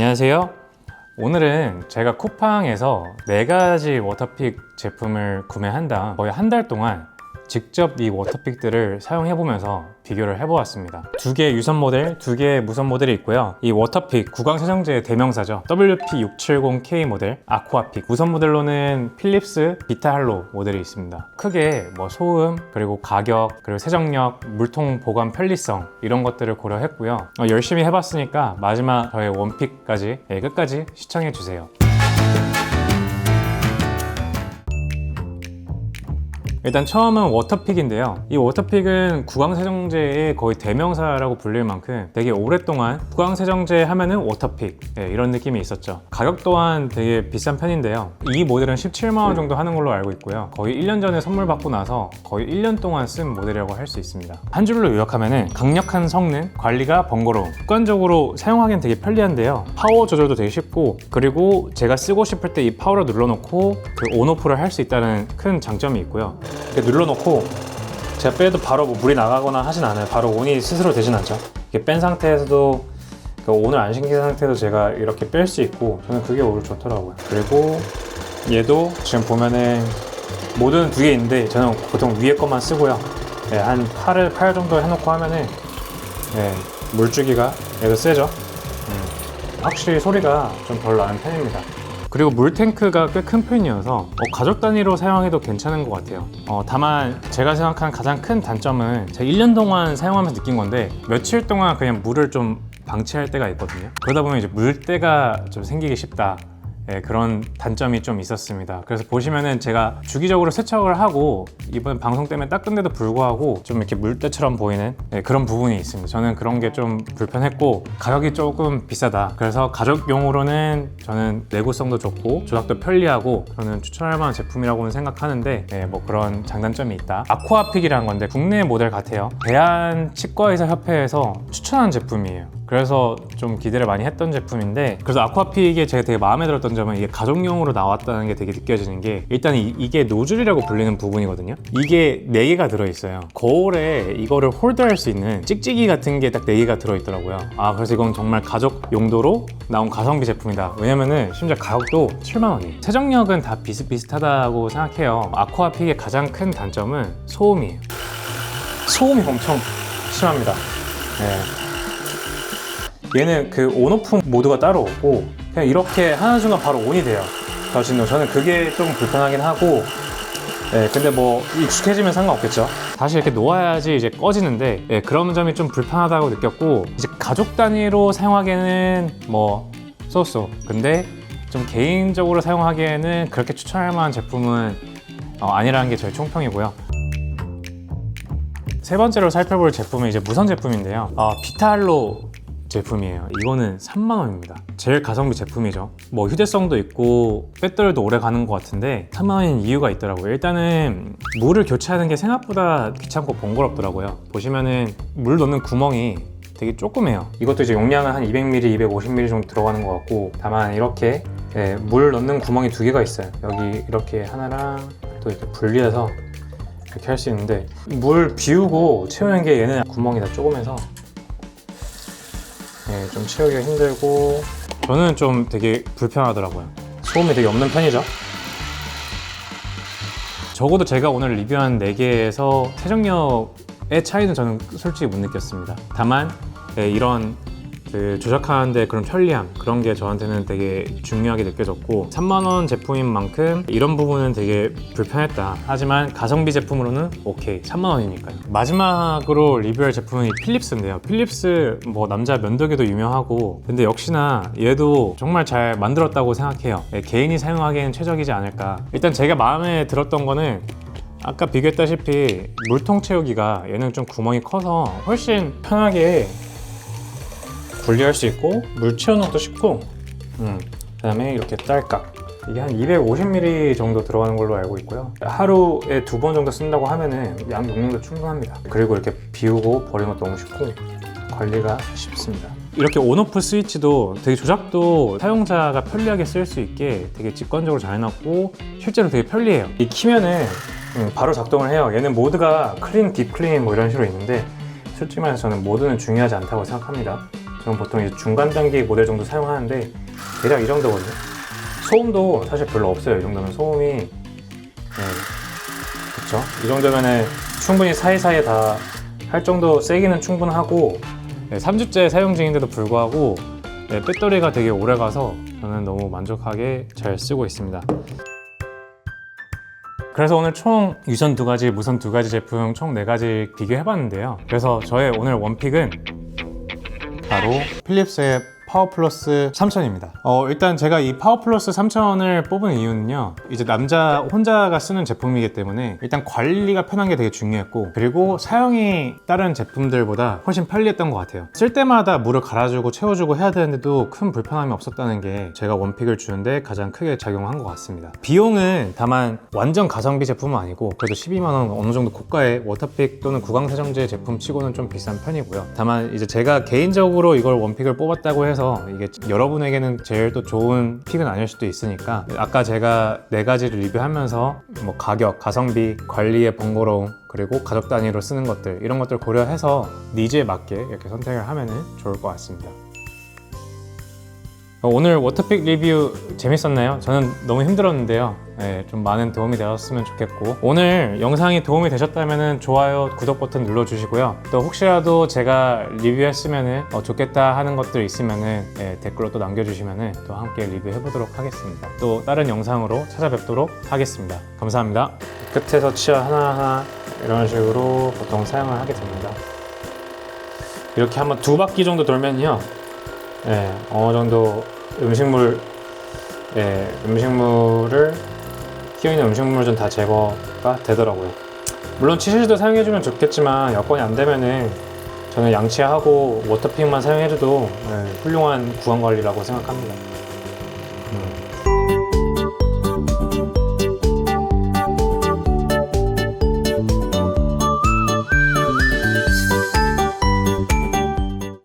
안녕하세요. 오늘은 제가 쿠팡에서 네 가지 워터픽 제품을 구매한 다음 거의 한 달 동안 직접 이 워터픽들을 사용해보면서 비교를 해보았습니다. 두 개의 유선 모델, 두 개의 무선 모델이 있고요. 이 워터픽 구강 세정제의 대명사죠. WP670K 모델, 아쿠아픽. 무선 모델로는 필립스 비타할로 모델이 있습니다. 크게 뭐 소음, 그리고 가격, 그리고 세정력, 물통 보관 편리성 이런 것들을 고려했고요. 어, 열심히 해봤으니까 마지막 저의 원픽까지 예, 끝까지 시청해주세요. 일단 처음은 워터픽인데요. 이 워터픽은 구강세정제의 거의 대명사라고 불릴 만큼 되게 오랫동안 구강세정제 하면은 워터픽 예, 이런 느낌이 있었죠. 가격 또한 되게 비싼 편인데요. 이 모델은 17만원 정도 하는 걸로 알고 있고요. 거의 1년 전에 선물 받고 나서 거의 1년 동안 쓴 모델이라고 할 수 있습니다. 한 줄로 요약하면은 강력한 성능, 관리가 번거로움, 습관적으로 사용하기엔 되게 편리한데요. 파워 조절도 되게 쉽고 그리고 제가 쓰고 싶을 때 이 파워를 눌러놓고 그 온오프를 할 수 있다는 큰 장점이 있고요. 이렇게 눌러놓고 제가 빼도 바로 뭐 물이 나가거나 하진 않아요. 바로 온이 스스로 되진 않죠. 이렇게 뺀 상태에서도 그 온을 안 신긴 상태에서 제가 이렇게 뺄 수 있고 저는 그게 오히려 좋더라고요. 그리고 얘도 지금 보면은 모드는 두개 있는데 저는 보통 위에 것만 쓰고요. 네, 한 8을 8 정도 해놓고 하면은 네, 물주기가 얘도 세죠. 음, 확실히 소리가 좀 덜 나는 편입니다. 그리고 물 탱크가 꽤 큰 편이어서 어, 가족 단위로 사용해도 괜찮은 것 같아요. 어, 다만 제가 생각하는 가장 큰 단점은 제가 1년 동안 사용하면서 느낀 건데 며칠 동안 그냥 물을 좀 방치할 때가 있거든요. 그러다 보면 이제 물때가 좀 생기기 쉽다. 예, 그런 단점이 좀 있었습니다. 그래서 보시면은 제가 주기적으로 세척을 하고 이번 방송 때문에 닦은데도 불구하고 좀 이렇게 물때처럼 보이는 예, 그런 부분이 있습니다. 저는 그런 게 좀 불편했고 가격이 조금 비싸다. 그래서 가족용으로는 저는 내구성도 좋고 조작도 편리하고 저는 추천할 만한 제품이라고는 생각하는데 예, 뭐 그런 장단점이 있다. 아쿠아픽이라는 건데 국내 모델 같아요. 대한 치과의사 협회에서 추천한 제품이에요. 그래서 좀 기대를 많이 했던 제품인데 그래서 아쿠아픽이 제가 되게 마음에 들었던 점은 이게 가족용으로 나왔다는 게 되게 느껴지는 게 일단 이, 게 노즐이라고 불리는 부분이거든요. 이게 4개가 들어있어요. 거울에 이거를 홀드할 수 있는 찍찍이 같은 게 딱 4개가 들어있더라고요. 아 그래서 이건 정말 가족 용도로 나온 가성비 제품이다. 왜냐면은 심지어 가격도 7만원이에요. 세정력은 다 비슷비슷하다고 생각해요. 아쿠아픽의 가장 큰 단점은 소음이에요. 소음이 엄청 심합니다. 네. 얘는 그 온오프 모드가 따로 없고 그냥 이렇게 하는 순간 바로 온이 돼요. 더진노 저는 그게 좀 불편하긴 하고 네, 근데 뭐 익숙해지면 상관없겠죠. 다시 이렇게 놓아야지 이제 꺼지는데 예, 그런 점이 좀 불편하다고 느꼈고 이제 가족 단위로 사용하기에는 뭐 쏘쏘. 근데 좀 개인적으로 사용하기에는 그렇게 추천할 만한 제품은 어, 아니라는 게 저희 총평이고요. 세 번째로 살펴볼 제품은 이제 무선 제품인데요. 어, 비탈로 제품이에요. 이거는 3만 원입니다. 제일 가성비 제품이죠. 뭐 휴대성도 있고 배터리도 오래 가는 것 같은데 3만 원인 이유가 있더라고요. 일단은 물을 교체하는 게 생각보다 귀찮고 번거롭더라고요. 보시면은 물 넣는 구멍이 되게 조그매요. 이것도 이제 용량은 한 200ml, 250ml 정도 들어가는 것 같고 다만 이렇게 네, 물 넣는 구멍이 두 개가 있어요. 여기 이렇게 하나랑 또 이렇게 분리해서 이렇게 할 수 있는데 물 비우고 채우는 게 얘는 구멍이 다 조그매서 네, 좀 채우기가 힘들고 저는 좀 되게 불편하더라고요. 소음이 되게 없는 편이죠. 적어도 제가 오늘 리뷰한 4개에서 세정력의 차이는 저는 솔직히 못 느꼈습니다. 다만 네, 이런 그 조작하는데 그런 편리함 그런 게 저한테는 되게 중요하게 느껴졌고 3만원 제품인 만큼 이런 부분은 되게 불편했다. 하지만 가성비 제품으로는 오케이 3만원이니까요. 마지막으로 리뷰할 제품은 이 필립스인데요. 필립스 뭐 남자 면도기도 유명하고 근데 역시나 얘도 정말 잘 만들었다고 생각해요. 네, 개인이 사용하기엔 최적이지 않을까. 일단 제가 마음에 들었던 거는 아까 비교했다시피 물통 채우기가 얘는 좀 구멍이 커서 훨씬 편하게 분리할 수 있고 물 채우는 것도 쉽고 음, 그 다음에 이렇게 딸깍. 이게 한 250ml 정도 들어가는 걸로 알고 있고요. 하루에 두 번 정도 쓴다고 하면은 양 용량도 충분합니다. 그리고 이렇게 비우고 버리는 것도 너무 쉽고 관리가 쉽습니다. 이렇게 온오프 스위치도 되게 조작도 사용자가 편리하게 쓸 수 있게 되게 직관적으로 잘 해놨고 실제로 되게 편리해요. 이 키면은 음, 바로 작동을 해요. 얘는 모드가 클린, 딥클린 뭐 이런 식으로 있는데 솔직히 말해서 저는 모드는 중요하지 않다고 생각합니다 그럼 보통 중간 단계 모델 정도 사용하는데 대략 이 정도거든요. 소음도 사실 별로 없어요. 이 정도면 소음이 네, 그렇죠. 이 정도면은 충분히 사이사이에 다 할 정도 세기는 충분하고 네, 3주째 사용 중인데도 불구하고 네, 배터리가 되게 오래 가서 저는 너무 만족하게 잘 쓰고 있습니다. 그래서 오늘 총 유선 두 가지, 무선 두 가지 제품 총 네 가지 비교해봤는데요. 그래서 저의 오늘 원픽은 바로 필립스의 파워 플러스 3000입니다. 어, 일단 제가 이 파워 플러스 3000을 뽑은 이유는요. 이제 남자 혼자가 쓰는 제품이기 때문에 일단 관리가 편한 게 되게 중요했고 그리고 사용이 다른 제품들보다 훨씬 편리했던 것 같아요. 쓸 때마다 물을 갈아주고 채워주고 해야 되는데도 큰 불편함이 없었다는 게 제가 원픽을 주는데 가장 크게 작용한 것 같습니다. 비용은 다만 완전 가성비 제품은 아니고 그래도 12만 원 어느 정도 고가의 워터픽 또는 구강 세정제 제품 치고는 좀 비싼 편이고요. 다만 이제 제가 개인적으로 이걸 원픽을 뽑았다고 해서 이게 여러분에게는 제일 또 좋은 픽은 아닐 수도 있으니까 아까 제가 네 가지를 리뷰하면서 뭐 가격, 가성비, 관리의 번거로움 그리고 가족 단위로 쓰는 것들 이런 것들 고려해서 니즈에 맞게 이렇게 선택을 하면 좋을 것 같습니다. 어, 오늘 워터픽 리뷰 재밌었나요? 저는 너무 힘들었는데요. 네, 좀 많은 도움이 되었으면 좋겠고 오늘 영상이 도움이 되셨다면 좋아요, 구독 버튼 눌러주시고요. 또 혹시라도 제가 리뷰했으면 어, 좋겠다 하는 것들 있으면 댓글로 또 남겨주시면 또 함께 리뷰해보도록 하겠습니다. 또 다른 영상으로 찾아뵙도록 하겠습니다. 감사합니다. 끝에서 치아 하나하나 이런 식으로 보통 사용을 하게 됩니다. 이렇게 한번 두 바퀴 정도 돌면요. 예, 어느 정도 음식물, 예, 음식물을 튀어있는 음식물 좀 다 제거가 되더라고요. 물론 치실도 사용해주면 좋겠지만 여건이 안 되면은 저는 양치하고 워터픽만 사용해줘도 예, 훌륭한 구강 관리라고 생각합니다. 음.